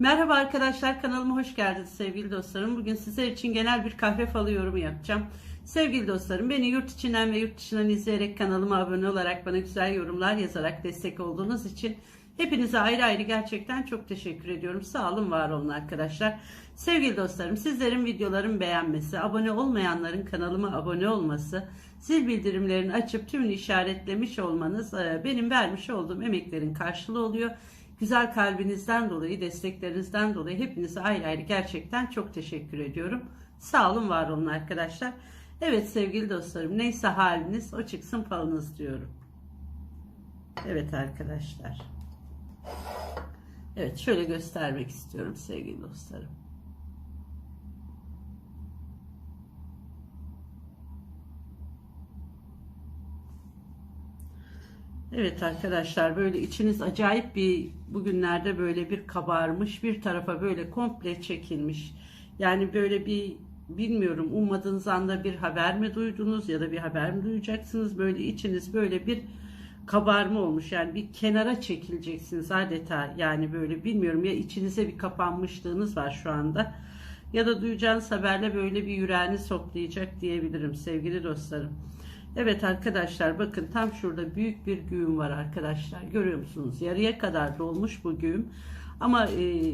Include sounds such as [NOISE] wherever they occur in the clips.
Merhaba arkadaşlar kanalıma hoş geldiniz sevgili dostlarım. Bugün sizler için genel bir kahve falı yorumu yapacağım. Sevgili dostlarım beni yurt içinden ve yurt dışından izleyerek kanalıma abone olarak bana güzel yorumlar yazarak destek olduğunuz için hepinize ayrı ayrı gerçekten çok teşekkür ediyorum. Sağ olun var olun arkadaşlar. Sevgili dostlarım sizlerin videolarımı beğenmesi, abone olmayanların kanalıma abone olması, zil bildirimlerini açıp tümünü işaretlemiş olmanız e, benim vermiş olduğum emeklerin karşılığı oluyor. Güzel kalbinizden dolayı, desteklerinizden dolayı hepinize ayrı ayrı gerçekten çok teşekkür ediyorum. Sağ olun, var olun arkadaşlar. Evet sevgili dostlarım, neyse haliniz o çıksın falınız diyorum. Evet arkadaşlar. Evet şöyle göstermek istiyorum sevgili dostlarım. Evet arkadaşlar böyle içiniz acayip bir bugünlerde böyle bir kabarmış bir tarafa böyle komple çekilmiş. Yani böyle bir bilmiyorum ummadığınız anda bir haber mi duydunuz ya da bir haber mi duyacaksınız böyle içiniz böyle bir kabarma olmuş yani bir kenara çekileceksiniz adeta yani böyle bilmiyorum ya içinize bir kapanmışlığınız var şu anda ya da duyacağınız haberle böyle bir yüreğini soplayacak diyebilirim sevgili dostlarım. Evet arkadaşlar bakın tam şurada büyük bir güğüm var arkadaşlar. Görüyor musunuz? Yarıya kadar dolmuş bu güğüm. Ama e,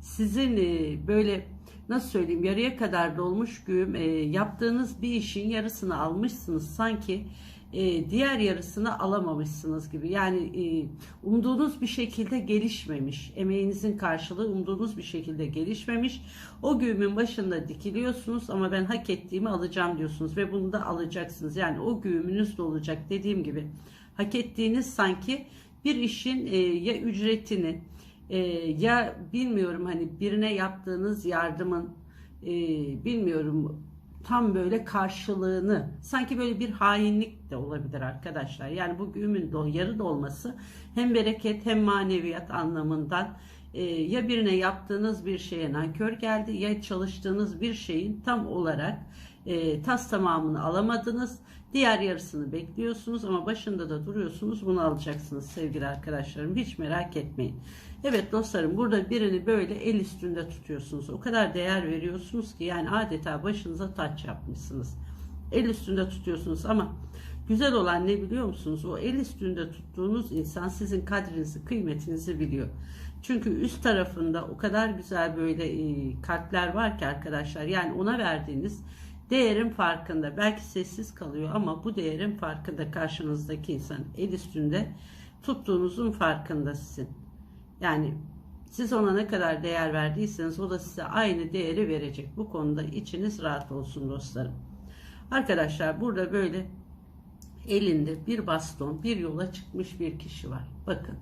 sizin e, böyle nasıl söyleyeyim yarıya kadar dolmuş güğüm e, yaptığınız bir işin yarısını almışsınız sanki e, diğer yarısını alamamışsınız gibi. Yani e, umduğunuz bir şekilde gelişmemiş. Emeğinizin karşılığı umduğunuz bir şekilde gelişmemiş. O güğümün başında dikiliyorsunuz ama ben hak ettiğimi alacağım diyorsunuz ve bunu da alacaksınız. Yani o güğümünüz de olacak dediğim gibi. Hak ettiğiniz sanki bir işin e, ya ücretini e, ya bilmiyorum hani birine yaptığınız yardımın e, bilmiyorum tam böyle karşılığını sanki böyle bir hainlik de olabilir arkadaşlar. Yani bu güğümün do, yarı dolması hem bereket hem maneviyat anlamından e, ya birine yaptığınız bir şeye nankör geldi ya çalıştığınız bir şeyin tam olarak e, tas tamamını alamadınız. Diğer yarısını bekliyorsunuz ama başında da duruyorsunuz. Bunu alacaksınız sevgili arkadaşlarım. Hiç merak etmeyin. Evet dostlarım burada birini böyle el üstünde tutuyorsunuz. O kadar değer veriyorsunuz ki yani adeta başınıza taç yapmışsınız. El üstünde tutuyorsunuz ama güzel olan ne biliyor musunuz? O el üstünde tuttuğunuz insan sizin kadrinizi, kıymetinizi biliyor. Çünkü üst tarafında o kadar güzel böyle e, kalpler var ki arkadaşlar. Yani ona verdiğiniz değerin farkında. Belki sessiz kalıyor ama bu değerin farkında karşınızdaki insan el üstünde tuttuğunuzun farkında sizin. Yani siz ona ne kadar değer verdiyseniz o da size aynı değeri verecek. Bu konuda içiniz rahat olsun dostlarım. Arkadaşlar burada böyle elinde bir baston bir yola çıkmış bir kişi var. Bakın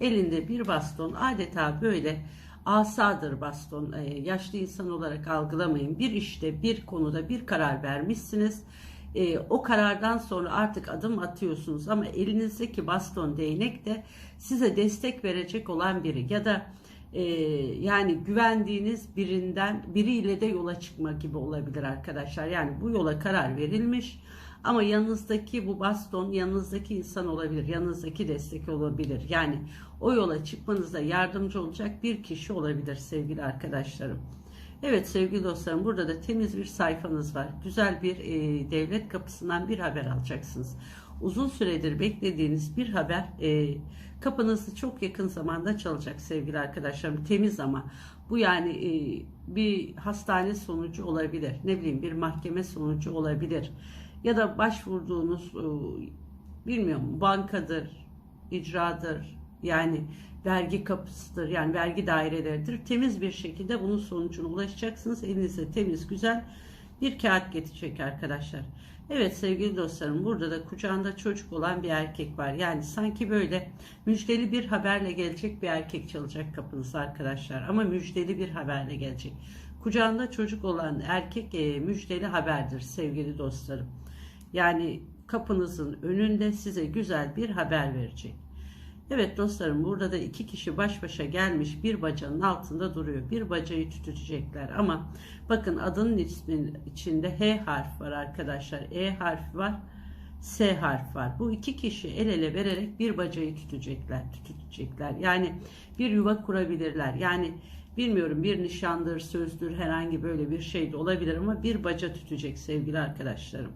elinde bir baston adeta böyle asadır baston. Ee, yaşlı insan olarak algılamayın. Bir işte bir konuda bir karar vermişsiniz. Ee, o karardan sonra artık adım atıyorsunuz ama elinizdeki baston değnek de size destek verecek olan biri ya da e, yani güvendiğiniz birinden biriyle de yola çıkma gibi olabilir arkadaşlar. Yani bu yola karar verilmiş ama yanınızdaki bu baston yanınızdaki insan olabilir. Yanınızdaki destek olabilir. Yani o yola çıkmanızda yardımcı olacak bir kişi olabilir sevgili arkadaşlarım. Evet sevgili dostlarım burada da temiz bir sayfanız var. Güzel bir e, devlet kapısından bir haber alacaksınız. Uzun süredir beklediğiniz bir haber e, kapınızı çok yakın zamanda çalacak sevgili arkadaşlarım. Temiz ama bu yani e, bir hastane sonucu olabilir. Ne bileyim bir mahkeme sonucu olabilir ya da başvurduğunuz e, bilmiyorum bankadır, icradır yani vergi kapısıdır yani vergi daireleridir. Temiz bir şekilde bunun sonucuna ulaşacaksınız. Elinize temiz güzel bir kağıt getirecek arkadaşlar. Evet sevgili dostlarım burada da kucağında çocuk olan bir erkek var. Yani sanki böyle müjdeli bir haberle gelecek bir erkek çalacak kapınızı arkadaşlar. Ama müjdeli bir haberle gelecek. Kucağında çocuk olan erkek e, müjdeli haberdir sevgili dostlarım. Yani kapınızın önünde size güzel bir haber verecek. Evet dostlarım burada da iki kişi baş başa gelmiş bir bacanın altında duruyor. Bir bacayı tutacaklar ama bakın adının isminin içinde H harfi var arkadaşlar. E harfi var. S harf var. Bu iki kişi el ele vererek bir bacayı tutacaklar, tutacaklar. Yani bir yuva kurabilirler. Yani bilmiyorum bir nişandır, sözdür, herhangi böyle bir şey de olabilir ama bir baca tutacak sevgili arkadaşlarım.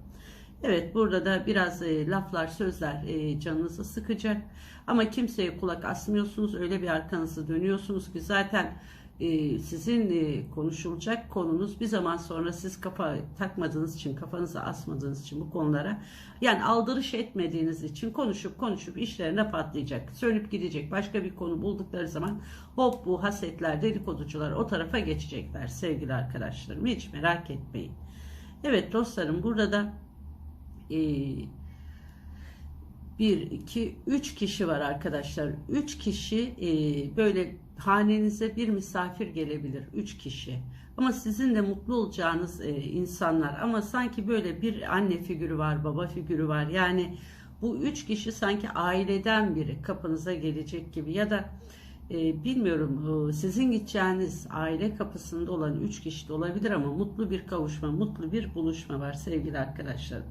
Evet burada da biraz e, laflar sözler e, canınızı sıkacak ama kimseye kulak asmıyorsunuz öyle bir arkanızı dönüyorsunuz ki zaten e, sizin e, konuşulacak konunuz bir zaman sonra siz kafa takmadığınız için kafanızı asmadığınız için bu konulara yani aldırış etmediğiniz için konuşup konuşup işlerine patlayacak sönüp gidecek başka bir konu buldukları zaman hop bu hasetler dedikoducular o tarafa geçecekler sevgili arkadaşlarım hiç merak etmeyin. Evet dostlarım burada da e, 1, 2, 3 kişi var arkadaşlar. 3 kişi e, böyle hanenize bir misafir gelebilir. 3 kişi. Ama sizin de mutlu olacağınız e, insanlar. Ama sanki böyle bir anne figürü var, baba figürü var. Yani bu 3 kişi sanki aileden biri kapınıza gelecek gibi. Ya da e, bilmiyorum e, sizin gideceğiniz aile kapısında olan 3 kişi de olabilir ama mutlu bir kavuşma, mutlu bir buluşma var sevgili arkadaşlarım.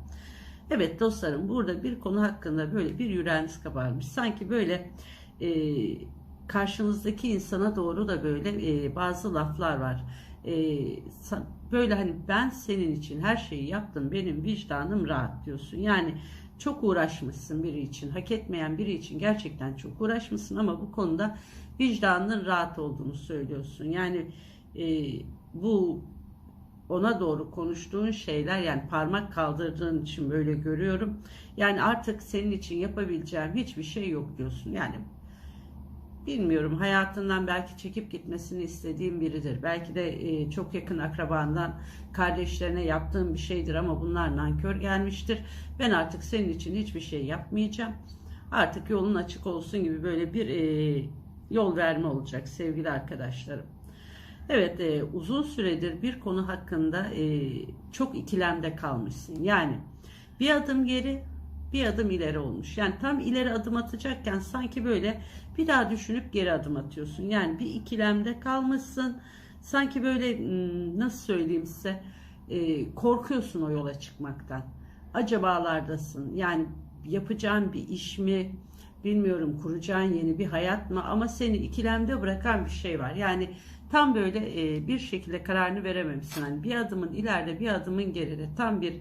Evet dostlarım burada bir konu hakkında böyle bir yüreğiniz kabarmış. Sanki böyle e, karşınızdaki insana doğru da böyle e, bazı laflar var. E, böyle hani ben senin için her şeyi yaptım benim vicdanım rahat diyorsun. Yani çok uğraşmışsın biri için hak etmeyen biri için gerçekten çok uğraşmışsın ama bu konuda vicdanın rahat olduğunu söylüyorsun. Yani e, bu ona doğru konuştuğun şeyler yani parmak kaldırdığın için böyle görüyorum. Yani artık senin için yapabileceğim hiçbir şey yok diyorsun. Yani bilmiyorum hayatından belki çekip gitmesini istediğim biridir. Belki de e, çok yakın akrabandan kardeşlerine yaptığım bir şeydir ama bunlar nankör gelmiştir. Ben artık senin için hiçbir şey yapmayacağım. Artık yolun açık olsun gibi böyle bir e, yol verme olacak sevgili arkadaşlarım. Evet e, uzun süredir bir konu hakkında e, çok ikilemde kalmışsın. Yani bir adım geri bir adım ileri olmuş. Yani tam ileri adım atacakken sanki böyle bir daha düşünüp geri adım atıyorsun. Yani bir ikilemde kalmışsın. Sanki böyle hmm, nasıl söyleyeyim size e, korkuyorsun o yola çıkmaktan. Acabalardasın. Yani yapacağın bir iş mi? Bilmiyorum kuracağın yeni bir hayat mı? Ama seni ikilemde bırakan bir şey var. Yani tam böyle e, bir şekilde kararını verememişsin. Yani bir adımın ileride bir adımın geride tam bir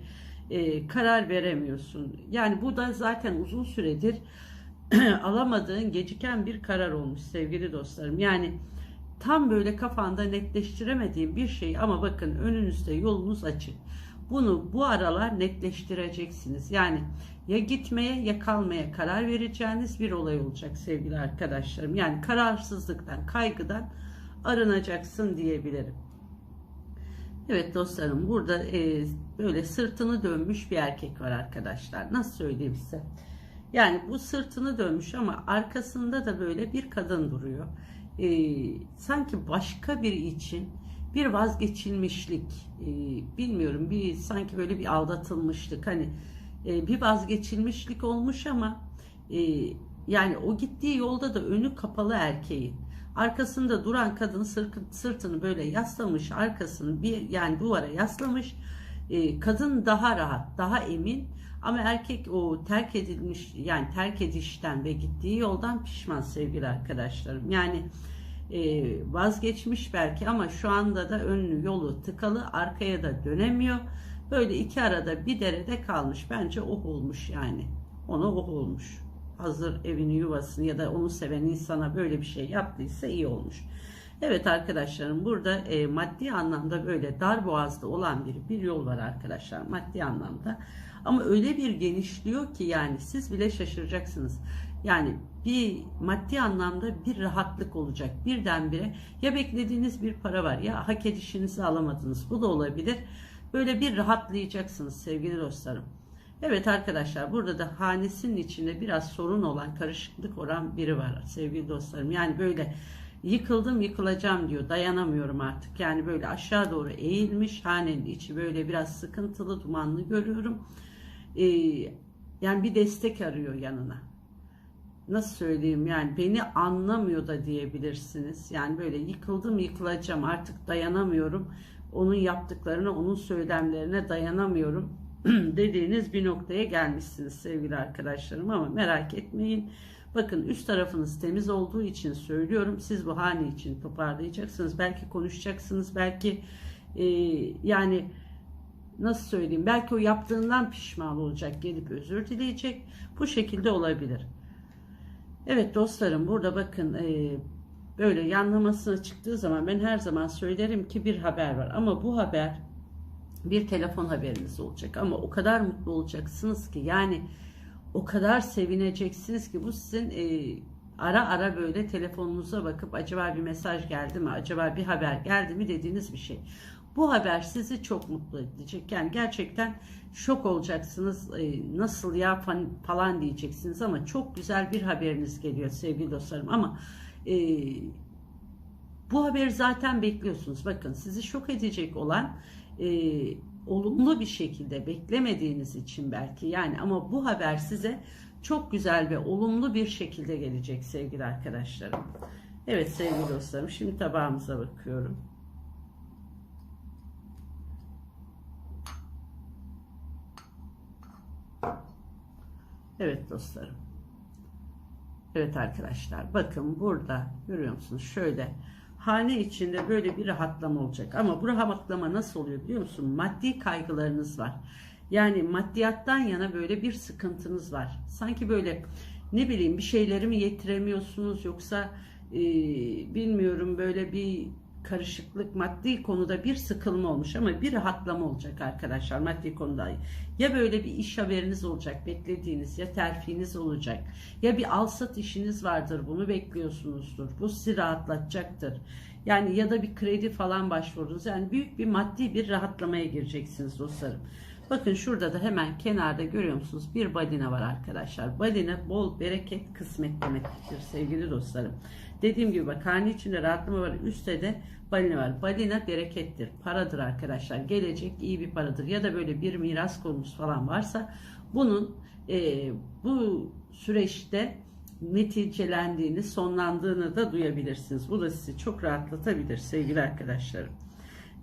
e, karar veremiyorsun. Yani bu da zaten uzun süredir [CLEARS THROAT] alamadığın geciken bir karar olmuş sevgili dostlarım. Yani tam böyle kafanda netleştiremediğin bir şey ama bakın önünüzde yolunuz açık. Bunu bu aralar netleştireceksiniz. Yani ya gitmeye ya kalmaya karar vereceğiniz bir olay olacak sevgili arkadaşlarım. Yani kararsızlıktan, kaygıdan arınacaksın diyebilirim. Evet dostlarım burada e, böyle sırtını dönmüş bir erkek var arkadaşlar. Nasıl söyleyeyim size? Yani bu sırtını dönmüş ama arkasında da böyle bir kadın duruyor. E, sanki başka biri için bir vazgeçilmişlik, e, bilmiyorum bir sanki böyle bir aldatılmışlık. Hani e, bir vazgeçilmişlik olmuş ama e, yani o gittiği yolda da önü kapalı erkeğin Arkasında duran kadın sırtını böyle yaslamış, arkasını bir yani duvara yaslamış. E, kadın daha rahat, daha emin ama erkek o terk edilmiş yani terk edişten ve gittiği yoldan pişman sevgili arkadaşlarım. Yani e, vazgeçmiş belki ama şu anda da önlü yolu tıkalı arkaya da dönemiyor. Böyle iki arada bir derede kalmış. Bence oh olmuş yani. Ona oh olmuş hazır evini yuvasını ya da onu seven insana böyle bir şey yaptıysa iyi olmuş. Evet arkadaşlarım burada e, maddi anlamda böyle dar boğazda olan bir, bir yol var arkadaşlar maddi anlamda. Ama öyle bir genişliyor ki yani siz bile şaşıracaksınız. Yani bir maddi anlamda bir rahatlık olacak birdenbire. Ya beklediğiniz bir para var ya hak edişinizi alamadınız. Bu da olabilir. Böyle bir rahatlayacaksınız sevgili dostlarım. Evet arkadaşlar burada da hanesinin içinde biraz sorun olan karışıklık olan biri var sevgili dostlarım. Yani böyle yıkıldım yıkılacağım diyor dayanamıyorum artık. Yani böyle aşağı doğru eğilmiş hanenin içi böyle biraz sıkıntılı dumanlı görüyorum. Ee, yani bir destek arıyor yanına. Nasıl söyleyeyim yani beni anlamıyor da diyebilirsiniz. Yani böyle yıkıldım yıkılacağım artık dayanamıyorum. Onun yaptıklarına onun söylemlerine dayanamıyorum [CLEARS THROAT] dediğiniz bir noktaya gelmişsiniz sevgili arkadaşlarım ama merak etmeyin. Bakın üst tarafınız temiz olduğu için söylüyorum. Siz bu hane için toparlayacaksınız. Belki konuşacaksınız. Belki e, yani nasıl söyleyeyim belki o yaptığından pişman olacak gelip özür dileyecek bu şekilde olabilir evet dostlarım burada bakın e, böyle yanlamasına çıktığı zaman ben her zaman söylerim ki bir haber var ama bu haber bir telefon haberiniz olacak ama o kadar mutlu olacaksınız ki yani o kadar sevineceksiniz ki bu sizin e, ara ara böyle telefonunuza bakıp acaba bir mesaj geldi mi acaba bir haber geldi mi dediğiniz bir şey. Bu haber sizi çok mutlu edecek. Yani gerçekten şok olacaksınız. E, nasıl ya falan diyeceksiniz ama çok güzel bir haberiniz geliyor sevgili dostlarım. Ama e, bu haberi zaten bekliyorsunuz. Bakın sizi şok edecek olan e, olumlu bir şekilde beklemediğiniz için belki yani ama bu haber size çok güzel ve olumlu bir şekilde gelecek sevgili arkadaşlarım. Evet sevgili dostlarım şimdi tabağımıza bakıyorum. Evet dostlarım. Evet arkadaşlar bakın burada görüyor musunuz şöyle hane içinde böyle bir rahatlama olacak. Ama bu rahatlama nasıl oluyor biliyor musun? Maddi kaygılarınız var. Yani maddiyattan yana böyle bir sıkıntınız var. Sanki böyle ne bileyim bir şeyleri mi yetiremiyorsunuz. Yoksa e, bilmiyorum böyle bir karışıklık maddi konuda bir sıkılma olmuş ama bir rahatlama olacak arkadaşlar maddi konuda. Ya böyle bir iş haberiniz olacak beklediğiniz ya terfiniz olacak ya bir alsat işiniz vardır bunu bekliyorsunuzdur. Bu sizi rahatlatacaktır. Yani ya da bir kredi falan başvurdunuz. Yani büyük bir maddi bir rahatlamaya gireceksiniz dostlarım. Bakın şurada da hemen kenarda görüyor musunuz? Bir balina var arkadaşlar. Balina bol bereket kısmet demektir sevgili dostlarım. Dediğim gibi bak hane içinde rahatlama var. Üstte de balina var. Balina berekettir. Paradır arkadaşlar. Gelecek iyi bir paradır. Ya da böyle bir miras konumuz falan varsa bunun e, bu süreçte neticelendiğini, sonlandığını da duyabilirsiniz. Bu da sizi çok rahatlatabilir sevgili arkadaşlarım.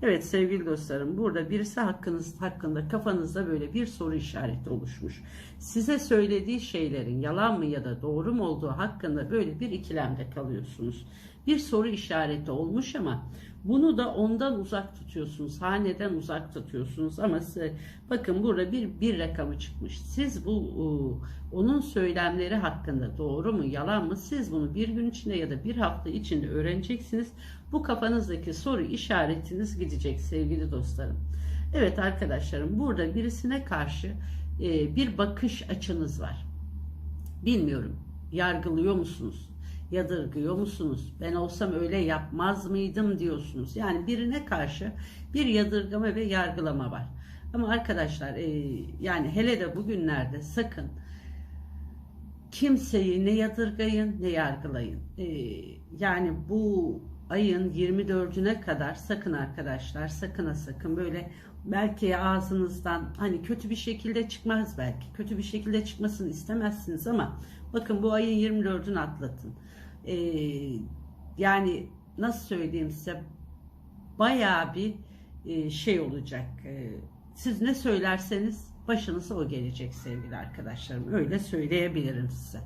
Evet sevgili dostlarım burada birisi hakkınız hakkında kafanızda böyle bir soru işareti oluşmuş. Size söylediği şeylerin yalan mı ya da doğru mu olduğu hakkında böyle bir ikilemde kalıyorsunuz. Bir soru işareti olmuş ama bunu da ondan uzak tutuyorsunuz. Haneden uzak tutuyorsunuz ama size, bakın burada bir bir rakamı çıkmış. Siz bu onun söylemleri hakkında doğru mu yalan mı siz bunu bir gün içinde ya da bir hafta içinde öğreneceksiniz. Bu kafanızdaki soru işaretiniz gidecek sevgili dostlarım. Evet arkadaşlarım burada birisine karşı e, bir bakış açınız var. Bilmiyorum yargılıyor musunuz? Yadırgıyor musunuz? Ben olsam öyle yapmaz mıydım diyorsunuz. Yani birine karşı bir yadırgama ve yargılama var. Ama arkadaşlar e, yani hele de bugünlerde sakın kimseyi ne yadırgayın ne yargılayın. E, yani bu ayın 24'üne kadar sakın arkadaşlar sakın ha sakın böyle belki ağzınızdan hani kötü bir şekilde çıkmaz belki kötü bir şekilde çıkmasını istemezsiniz ama bakın bu ayın 24'ünü atlatın. Ee, yani nasıl söyleyeyim size bayağı bir e, şey olacak. Ee, siz ne söylerseniz başınıza o gelecek sevgili arkadaşlarım. Öyle söyleyebilirim size.